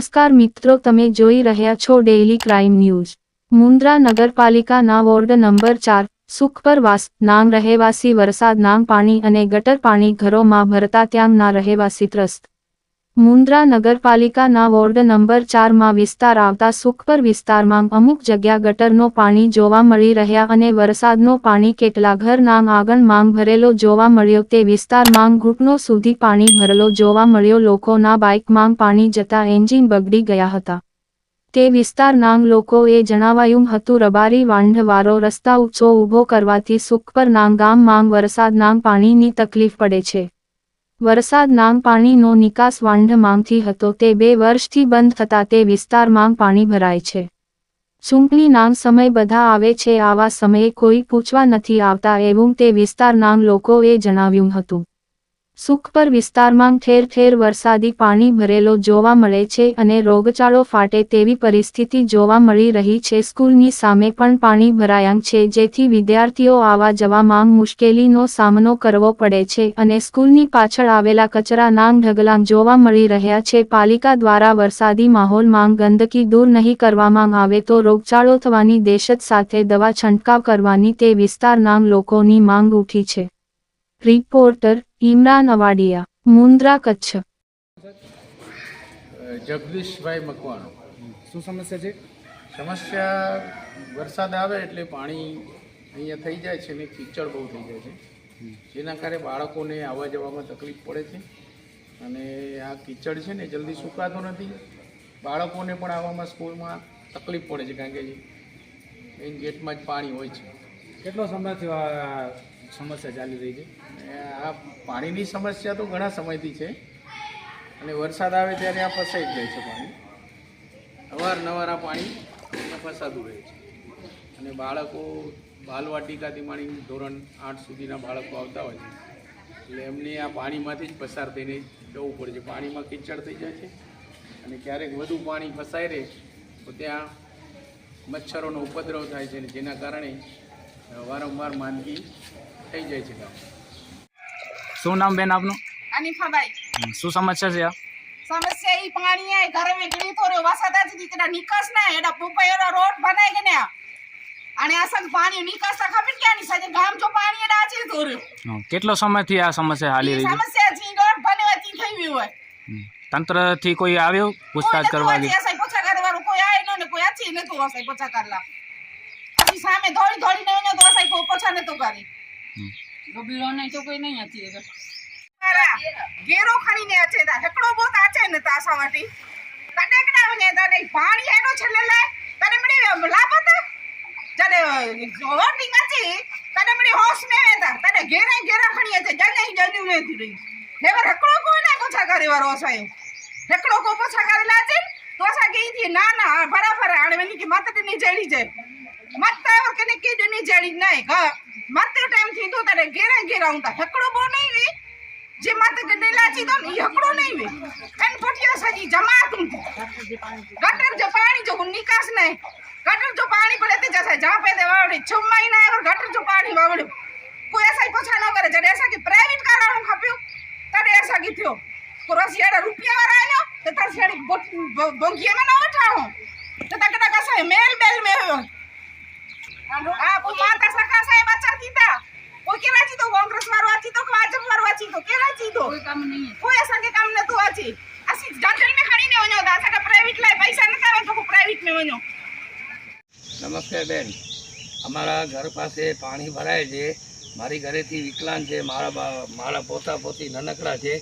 નમસ્કાર મિત્રો, તમે જોઈ રહ્યા છો ડેઇલી ક્રાઇમ ન્યૂઝ મુન્દ્રા નગરપાલિકાના વોર્ડ નંબર ચાર, સુખપરવાસ નામ રહેવાસી વરસાદ નામ પાણી અને ગટર પાણી ઘરોમાં ભરતા ત્યાંના રહેવાસી ત્રસ્ત મુન્દ્રા નગરપાલિકાના વોર્ડ નંબર ચારમાં વિસ્તાર આવતા સુખપર વિસ્તારમાં અમુક જગ્યા ગટરનો પાણી જોવા મળી રહ્યા અને વરસાદનો પાણી કેટલા ઘરના આગળ માંગ ભરેલો જોવા મળ્યો તે વિસ્તારમાં ઘૂંટણો સુધી પાણી ભરેલો જોવા મળ્યો. લોકોના બાઇકમાં પાણી જતા એન્જિન બગડી ગયા હતા. તે વિસ્તારનાંગ લોકોએ જણાવાયું હતું, રબારી વાંઢવારો, રસ્તા ઊંચો ઊભો કરવાથી સુખપર નામ ગામ માંગ પાણીની તકલીફ પડે છે. વરસાદ નાંગ પાણીનો નિકાસ વાંઢ માંગથી હતો. તે બે વર્ષથી બંધ થતા તે વિસ્તાર માંગ પાણી ભરાય છે. ચૂંટણી નાંગ સમય બધા આવે છે. આવા સમયે કોઈ પૂછવા નથી આવતા. એવું તે વિસ્તાર નાંગ લોકોએ જણાવ્યું હતું. સુખપર વિસ્તારમાં ઠેર ઠેર વરસાદી પાણી ભરેલો જોવા મળે છે અને રોગચાળો ફાટે તેવી પરિસ્થિતિ જોવા મળી રહી છે. સ્કૂલની સામે પણ પાણી ભરાયાં છે, જેથી વિદ્યાર્થીઓ આવા જવામાં મુશ્કેલીનો સામનો કરવો પડે છે અને સ્કૂલની પાછળ આવેલા કચરા નાંગ ઢગલાં જોવા મળી રહ્યા છે. પાલિકા દ્વારા વરસાદી માહોલમાં ગંદકી દૂર નહીં કરવામાં આવે તો રોગચાળો થવાની દહેશત સાથે દવા છંટકાવ કરવાની તે વિસ્તારના લોકોની માંગ ઉઠી છે. રિપોર્ટર ઇમરાન અવાડિયા મુન્દ્રા કચ્છ. જગદીશભાઈ મકવાણ. શું સમસ્યા છે? સમસ્યા વરસાદ આવે એટલે પાણી અહીંયા થઈ જાય છે ને કીચડ બહુ થઈ જાય છે. જેના કારણે બાળકોને આવવા જવામાં તકલીફ પડે છે. અને આ કીચડ છે ને જલ્દી સુકાતો નથી. બાળકોને પણ આવવામાં સ્કૂલમાં તકલીફ પડે છે કારણ કે મેઇન ગેટમાં જ પાણી હોય છે. કેટલો સમયથી આ સમસ્યા ચાલી રહી છે? અને આ પાણીની સમસ્યા તો ઘણા સમયથી છે. અને વરસાદ આવે ત્યારે આ ફસાઈ જ જાય છે પાણી. અવારનવાર આ પાણી ફસાતું રહે છે. અને બાળકો બાલવાટિકાથી માંડી ધોરણ આઠ સુધીના બાળકો આવતા હોય છે. એટલે એમને આ પાણીમાંથી જ પસાર થઈને જવું પડે છે. પાણીમાં કીચડ થઈ જાય છે. અને ક્યારેક વધુ પાણી ફસાઈ રહે તો ત્યાં મચ્છરોનો ઉપદ્રવ થાય છે જેના કારણે વારંવાર માંદગી થઈ જાય છે ગામ શું નામ બેન આપનું? અનિફાબાઈ શું સમસ્યા છે સમસ્યા એ પાણી આય ઘરે વેગળી તો રહ્યો. વસાતા દીકરા નિકાસ ના એડા પોપાયરા રોડ બનાય કે ને અને આ સંગ પાણી નિકાસ ના ખબર કે આની સાથે ગામ જો પાણી એડા આચી તો રહ્યો. કેટલો સમયથી આ સમસ્યા હાલી રહી છે? સમસ્યા જી રોડ બનવાથી થઈ ગઈ હોય. તંત્રથી કોઈ આવ્યો? પૂછતાછ કરવા ગઈ પૂછા કરવાનું કોઈ આય ને કોઈ આચી ને તો વસાઈ પૂછા કરલા પછી સામે ધોળી ધોળી ને તો વસાઈ પોછા ને તો કરી ગબીલો નહીં તો કોઈ નહીં હતી રે ગેરો ખણીને અચે તા હેકડો બોત આચે ને તા સાવાટી કડકડા ને તા નહીં, પાણી એનો છેલ્લે લે. તને મડી લાભત જને હોટિંગ અચી તને મડી હોશ મે વેતા તને ઘેરે ઘેરે ખણી અચે જને જની વેતી રહી નેવર હેકડો કોઈ ના પોછા કરે વારો સાયો હેકડો કો પોછા કરે લાચે તો સા ગઈ થી ના ના ફરા આણે મેની કે માતા ની જેડી જાય. મત આવ્યો કે ને કીધું ની જડી નહીં ગ મત ટાઈમથી તો તને ઘેરે ઘેરે આઉતા હેકડો બો નહીં વી. જે માથે ગડે લાચી દો ને ઈ હકડો નહીં વે. એન પોઠિયા સાજી જમા તું. ગટર જો પાણી જો નિકાસ નહીં. ગટર જો પાણી પડે તે જશે જા પે દે વાવડે. છ મહિના એવર ગટર જો પાણી વાવડે કોઈ એસા પોછા ન કરે. જડે એસા કે પ્રાઇવેટ કારાણું ખપ્યું તડે એસા કી થયો. તો રસિયાડા રૂપિયા વાળા આયો તો તાર શેડી બોંગીએ માં ન વટાવો તો તા કડા કસા મેલ બેલ મે આ બુ માતા સકા સાહેબ બચા દીતા કોઈ કેરા ચીતો કોંગ્રેસ વાળો આ ચીતો કે ભાજપ વાળો આ ચીતો કેરા ચીતો કોઈ કામ કોઈ અસંગે કામ નતું આ ચી અસી જંગલ પૈસા નતા આવે તો પ્રાઇવેટ નમસ્તે બેન. અમારા ઘર પાસે પાણી ભરાય છે. મારી ઘરેથી વિકલાંગ છે. મારા મારા પોતા પોતી નાનકડા છે.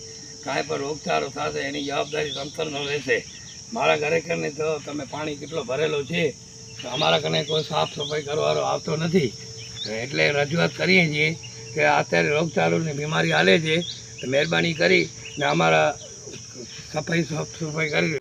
કાંઈ પણ રોગચાળો થશે એની જવાબદારી તંત્રનો રહેશે. મારા ઘરે કરીને તો તમે પાણી કેટલો ભરેલો છે અમારા કને કોઈ સાફ સફાઈ કરવાનો આવતો નથી. એટલે રજૂઆત કરીએ છીએ કે અત્યારે રોગચાળોની બીમારી હાલે છે મહેરબાની કરી ને અમારા સફાઈ સાફ સફાઈ કરી